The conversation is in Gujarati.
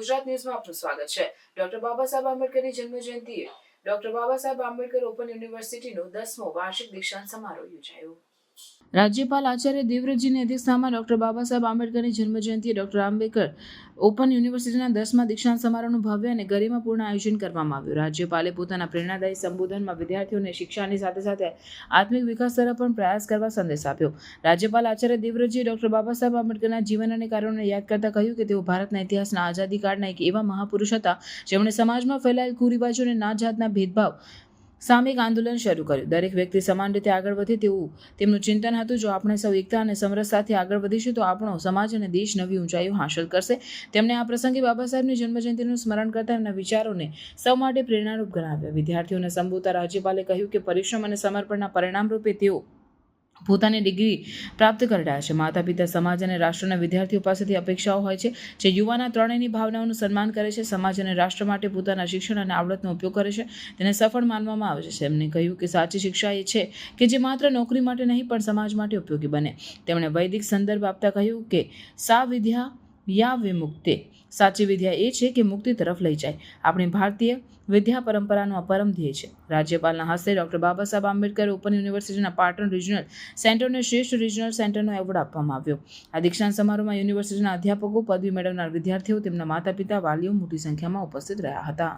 ગુજરાત ન્યૂઝમાં આપનું સ્વાગત છે. ડોક્ટર બાબા સાહેબ જન્મ જયંતિએ ડોક્ટર બાબા સાહેબ આંબેડકર ઓપન યુનિવર્સિટીનો દસમો વાર્ષિક દીક્ષાંત સમારોહ યોજાયો. રાજ્યપાલ આચાર્ય દેવવ્રતજીની અધ્યક્ષતામાં ડોક્ટર બાબા સાહેબ આંબેડકરની જન્મજયંતિએ ડોક્ટર આંબેડકર ઓપન યુનિવર્સિટીના દસમા દીક્ષાંત સમારોહનું ભવ્ય અને ગરિમાપૂર્ણ આયોજન કરવામાં આવ્યું. રાજ્યપાલે પોતાના પ્રેરણાદાયી સંબોધનમાં વિદ્યાર્થીઓને શિક્ષાની સાથે સાથે આત્મિક વિકાસ તરફ પણ પ્રયાસ કરવા સંદેશ આપ્યો. રાજ્યપાલ આચાર્ય દેવવ્રતજીએ ડોક્ટર બાબા સાહેબ આંબેડકરના જીવન અને કાર્યોને યાદ કરતા કહ્યું કે તેઓ ભારતના ઇતિહાસના આઝાદી કાળના એક એવા મહાપુરુષ હતા જેમણે સમાજમાં ફેલાયેલ કુરિવાજો અને નાત જાતના ભેદભાવ સામે એક આંદોલન શરૂ કર્યું. દરેક વ્યક્તિ સમાન રીતે આગળ વધે તેવું તેમનું ચિંતન હતું. જો આપણે સૌ એકતા અને સમરસતાથી આગળ વધીશું, તો આપણો સમાજ અને દેશ નવી ઊંચાઈઓ હાંસલ કરશે. તેમણે આ પ્રસંગે બાબા સાહેબની જન્મજયંતિનું સ્મરણ કરતા એમના વિચારોને સૌ માટે પ્રેરણારૂપ ગણાવ્યા. વિદ્યાર્થીઓને સંબોધતા રાજ્યપાલે કહ્યું કે પરિશ્રમ અને સમર્પણના પરિણામરૂપે તેઓ પોતાની ડિગ્રી પ્રાપ્ત કરી રહ્યા છે. માતા પિતા સમાજ અને રાષ્ટ્રના વિદ્યાર્થીઓ પાસેથી અપેક્ષાઓ હોય છે જે યુવાના ત્રણેયની ભાવનાઓનું સન્માન કરે છે. સમાજ અને રાષ્ટ્ર માટે પોતાના શિક્ષણ અને આવડતનો ઉપયોગ કરે છે. તેને સફળ માનવામાં આવે છે. એમણે કહ્યું કે સાચી શિક્ષા એ છે કે જે માત્ર નોકરી માટે નહીં, પણ સમાજ માટે ઉપયોગી બને. તેમણે વૈદિક સંદર્ભ આપતા કહ્યું કે સા વિદ્યા યા વિમુક્તે. સાચી વિદ્યા એ છે કે મુક્તિ તરફ લઈ જાય. આપણી ભારતીય વિદ્યા પરંપરાનું આ પરમ ધ્યેય છે. રાજ્યપાલના હસ્તે ડૉક્ટર બાબા આંબેડકર ઓપન યુનિવર્સિટીના પાટણ રિજનલ સેન્ટરને શ્રેષ્ઠ રિજનલ સેન્ટરનો એવોર્ડ આપવામાં આવ્યો. આ દીક્ષાંત સમારોહમાં યુનિવર્સિટીના અધ્યાપકો પદવી મેળવનાર વિદ્યાર્થીઓ તેમના માતા પિતા વાલીઓ મોટી સંખ્યામાં ઉપસ્થિત રહ્યા હતા.